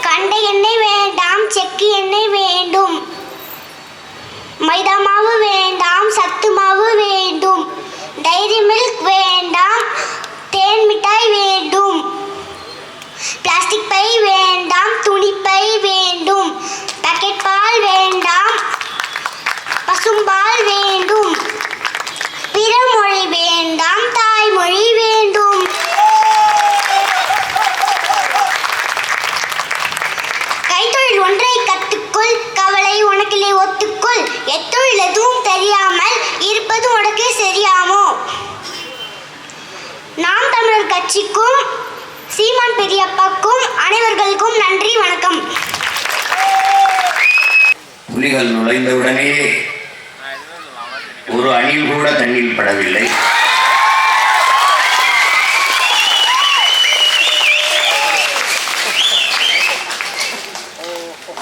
கண்ட பெரியப்பாக்கும் அனைவர்களுக்கும் நன்றி வணக்கம். புலிகள் நுழைந்தவுடனே ஒரு அணில் கூட தண்ணீர் படவில்லை.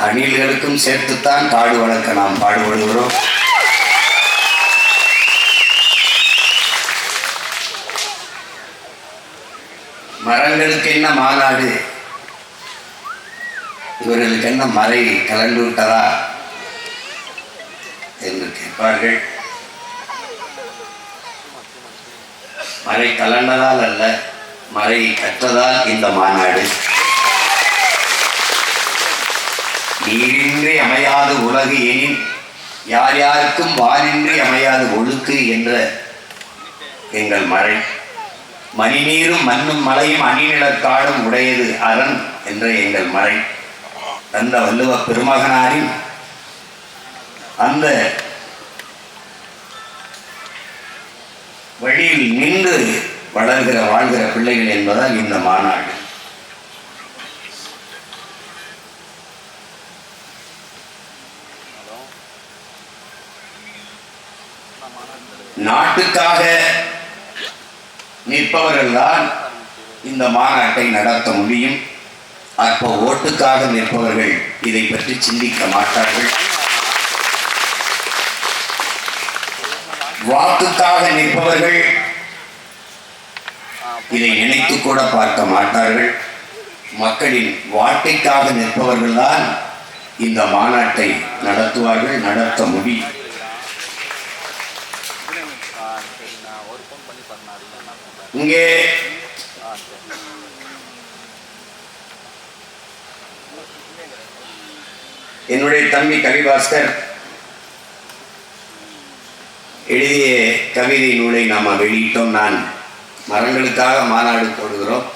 அணில்களுக்கும் சேர்த்துத்தான் காடு வளர்க்க நாம் பாடுபடுகிறோம். மரங்களுக்கு என்ன மாநாடு? இவர்களுக்கு என்ன மறை கலந்து விட்டதா என்று கேட்பார்கள். மறை கலண்டதால் அல்ல மறை கற்றதால் இந்த மாநாடு. நீரின்றி அமையாது உலகு எனின் யார் யாருக்கும் வானின்றி அமையாது ஒழுக்கு என்ற எங்கள் மறை. மணிநீரும் மண்ணும் மலையும் அணிநிலக்காடும் உடையது அரண் என்ற எங்கள் மறை தந்த வள்ளுவ பெருமகனாரின் அந்த வழியில் நின்று வளர்கிற வாழ்கிற பிள்ளைகள் என்பதால் இந்த மாநாடு. நாட்டுக்காக நிற்பவர்கள்தான் இந்த மாநாட்டை நடத்த முடியும். அப்போ ஓட்டுக்காக நிற்பவர்கள் இதை பற்றி சிந்திக்க மாட்டார்கள். வாக்குக்காக நிற்பவர்கள் இதை நினைத்து கூட பார்க்க மாட்டார்கள். மக்களின் வாழ்க்கைக்காக நிற்பவர்கள்தான் இந்த மாநாட்டை நடத்துவார்கள் நடத்த முடியும். இங்கே என்னுடைய தம்பி கவிபாஸ்கர் எழுதிய கவிதை நூலை நாம் வெளியிட்டோம். நான் மரங்களுக்காக மாநாடு போடுகிறோம்.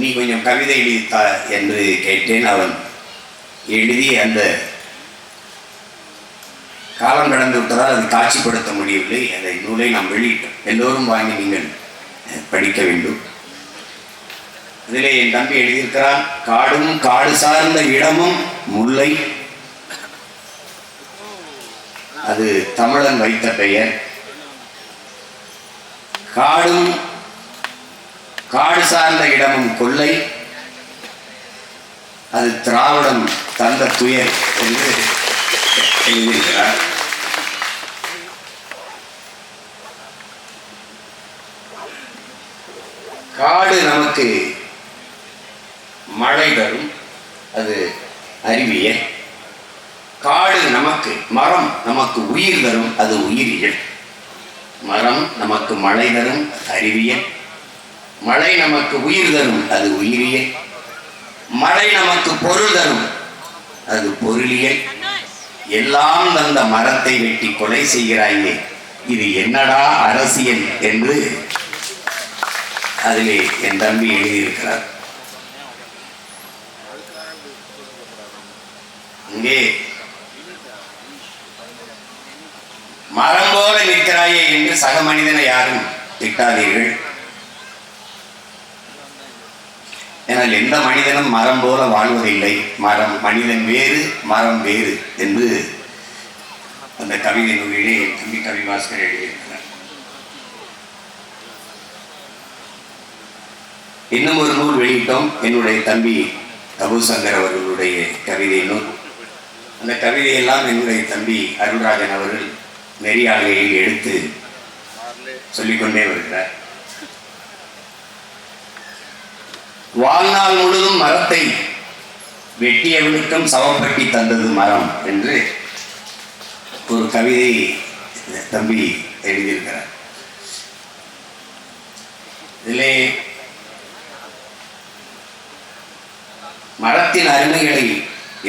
நீ கொஞ்சம் கவிதை எழுதித்தா என்று கேட்டேன். அவன் எழுதி அந்த காலம் கடந்து விட்டதால் அது காட்சிப்படுத்த முடியவில்லை. அதை நூலை நாம் வெளியிட்டோம் எல்லோரும் வாங்கி நீங்கள் படிக்க வேண்டும். அதிலே என் தம்பி எழுதியிருக்கிறான் காடும் காடு சார்ந்த இடமும் முல்லை. அது தமிழன் வைத்த பெயர். காடும் காடு சார்ந்த இடமும் கொள்ளை அது திராவிடம் தந்த துயர் என்று எழுதியிருக்கிறார். காடு நமக்கு மழை தரும். அது அறிவியல். காடு நமக்கு மரம் நமக்கு உயிர் தரும். அது உயிரியல். மரம் நமக்கு மழை தரும். அறிவியல். மழை நமக்கு உயிர் தரும். அது உயிரியல். மழை நமக்கு பொருள் தரும். அது பொருளியல். எல்லாம் தந்த மரத்தை வெட்டி கொலை செய்கிறாயே. இது என்னடா அரசியல் என்று அதிலே என் தம்பி எழுதியிருக்கிறார். அங்கே மரம் போல நிற்கிறாயே என்று சக மனிதனை யாரும் திட்டாதீர்கள். ஏனால் எந்த மனிதனும் மரம் போல வாழ்வதில்லை. மரம் மனிதன் வேறு மரம் வேறு என்று அந்த கவிதை நூலிலே என் தம்பி கவிபாஸ்கர் எழுதியிருக்கிறார். இன்னும் ஒரு நூல் வெளியிட்டோம் என்னுடைய தம்பி தபுசங்கர் அவர்களுடைய கவிதை நூல். அந்த கவிதையெல்லாம் என்னுடைய தம்பி அருள்ராஜன் அவர்கள் நெறியாளையில் எடுத்து சொல்லிக்கொண்டே வருகிறார். வாழ்நாள் முழுதும் மரத்தை வெட்டியவனுக்கும் சவப்பட்டி தந்தது மரம் என்று ஒரு கவிதை தம்பி எழுதியிருக்கிறார். இதிலே மரத்தின் அருமைகளை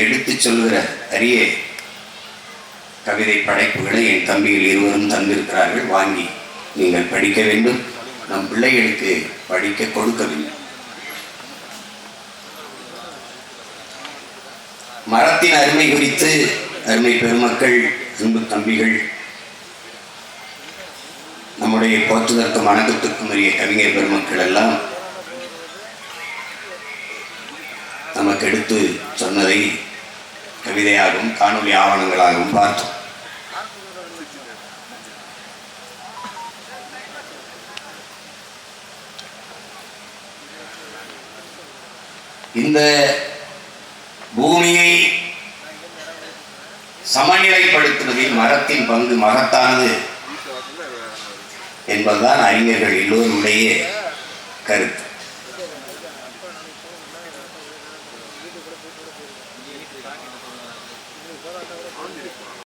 எடுத்துச் சொல்கிற அரிய கவிதை படைப்புகளை என் தம்பிகள் இருவரும் தந்திருக்கிறார்கள். வாங்கி நீங்கள் படிக்க வேண்டும். நம் பிள்ளைகளுக்கு படிக்க கொடுக்க வேண்டும் மரத்தின் அருமை குறித்து அருமை பெருமக்கள் அன்பு தம்பிகள் நம்முடைய போற்றுதற்கும் வணக்கத்துக்கும் உரிய கவிஞர் பெருமக்கள் எல்லாம் நமக்கு எடுத்து சொன்னதை கவிதையாகவும் காணொலி ஆவணங்களாகவும் பார்த்தோம். இந்த பூமியை சமநிலைப்படுத்துவதில் மரத்தின் பங்கு மகத்தானது என்பதுதான் அறிஞர்கள் எல்லோருடைய கருத்து.